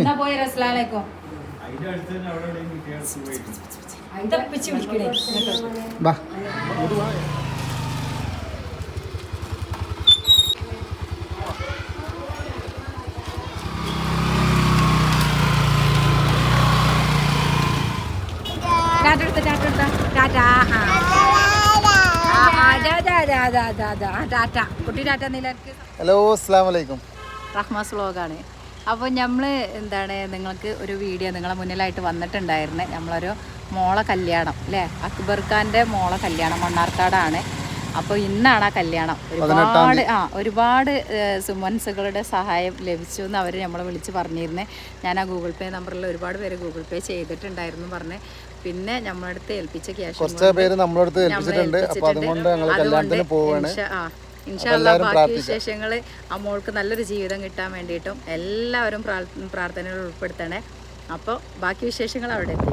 എന്നാ പോയി റസ്ലാലേക്കോ തപ്പിച്ച് വിളിക്കണേ. ഹലോ അസ്സാം വലൈക്കും റഹ്മാസ് വ്ളോഗാണ്. അപ്പോൾ നമ്മൾ എന്താണ് നിങ്ങൾക്ക് ഒരു വീഡിയോ നിങ്ങളെ മുന്നിലായിട്ട് വന്നിട്ടുണ്ടായിരുന്നേ. നമ്മളൊരു മോളെ കല്യാണം അല്ലേ അക്ബർ ഖാന്റെ മോളെ കല്യാണം മണ്ണാർക്കാടാണ്. അപ്പോൾ ഇന്നാണ് ആ കല്യാണം. ഒരുപാട് ആ ഒരുപാട് സുമൻസുകളുടെ സഹായം ലഭിച്ചു എന്ന് അവർ നമ്മളെ വിളിച്ച് പറഞ്ഞിരുന്നേ. ഞാൻ ആ ഗൂഗിൾ പേ നമ്പറിൽ ഒരുപാട് പേര് ഗൂഗിൾ പേ ചെയ്തിട്ടുണ്ടായിരുന്നു പറഞ്ഞ്. പിന്നെ നമ്മളടുത്ത് ഏൽപ്പിച്ച ക്യാഷ് കുറച്ച് പേര് നമ്മളടുത്ത് ഏൽപ്പിച്ചിട്ടുണ്ട്. അതുകൊണ്ട് ഞങ്ങൾ കല്യാണത്തിന് പോവാണ്. ഇൻഷാല്ല ബാക്കി വിശേഷങ്ങൾ ആ മോൾക്ക് നല്ലൊരു ജീവിതം കിട്ടാൻ വേണ്ടിയിട്ടും എല്ലാവരും പ്രാർത്ഥന പ്രാർത്ഥനയിൽ ഉൾപ്പെടുത്തണേ. അപ്പോൾ ബാക്കി വിശേഷങ്ങൾ അവിടെ എത്തി.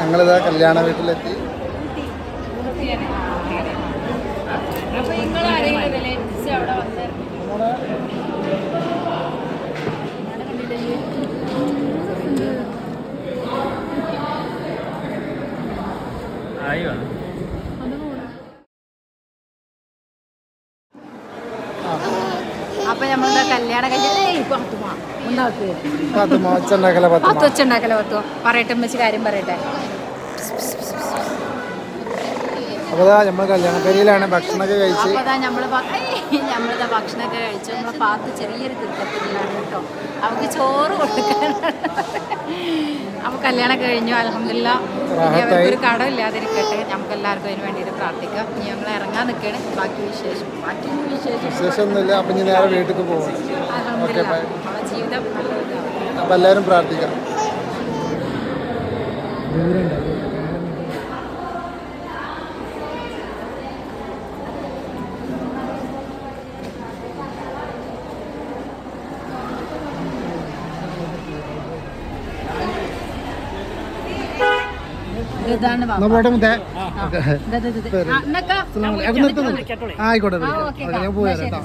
ഞങ്ങളിതാ കല്യാണ വീട്ടിലെത്തി. അപ്പോൾ നിങ്ങൾ ആരെങ്കിലും റിലേറ്റീവ്സ് അവിടെ വന്ന് അപ്പൊ നമ്മളിതാ കല്യാണം കഴിഞ്ഞാൽ പത്ത് പത്ത് പത്തോ പറയട്ടെ വെച്ച് കാര്യം പറയട്ടെ. അപ്പോൾ നമ്മൾ കല്യാണക്കരിയിലാണ് ഭക്ഷണമൊക്കെ കഴിച്ച്. അപ്പോൾ നമ്മൾ നമ്മളിതാ ഭക്ഷണമൊക്കെ കഴിച്ചു നമ്മളെ പാത്ത് ചെറിയൊരു തിരുത്തത്തിലാണ് കേട്ടോ. അവൾക്ക് ചോറ് കൊടുക്കാൻ. അപ്പോൾ കല്യാണമൊക്കെ കഴിഞ്ഞു അലഹമില്ല അവർക്കൊരു കടമില്ലാതിരിക്കട്ടെ നമുക്ക് എല്ലാവർക്കും അതിന് വേണ്ടിയിട്ട് പ്രാർത്ഥിക്കാം. ഇനി ഞങ്ങൾ ഇറങ്ങാൻ നിൽക്കുകയാണ് ബാക്കി വിശേഷം. ബാക്കി വിശേഷം. വിശേഷമൊന്നുമില്ല. അപ്പം ഇനി നേരെ വീട്ടിലേക്ക് പോകും ജീവിതം അപ്പം എല്ലാവരും പ്രാർത്ഥിക്കാം. ഇതാണ് ആയിക്കോട്ടെ ഞാൻ ആ, പോയി വരാം കേട്ടോ.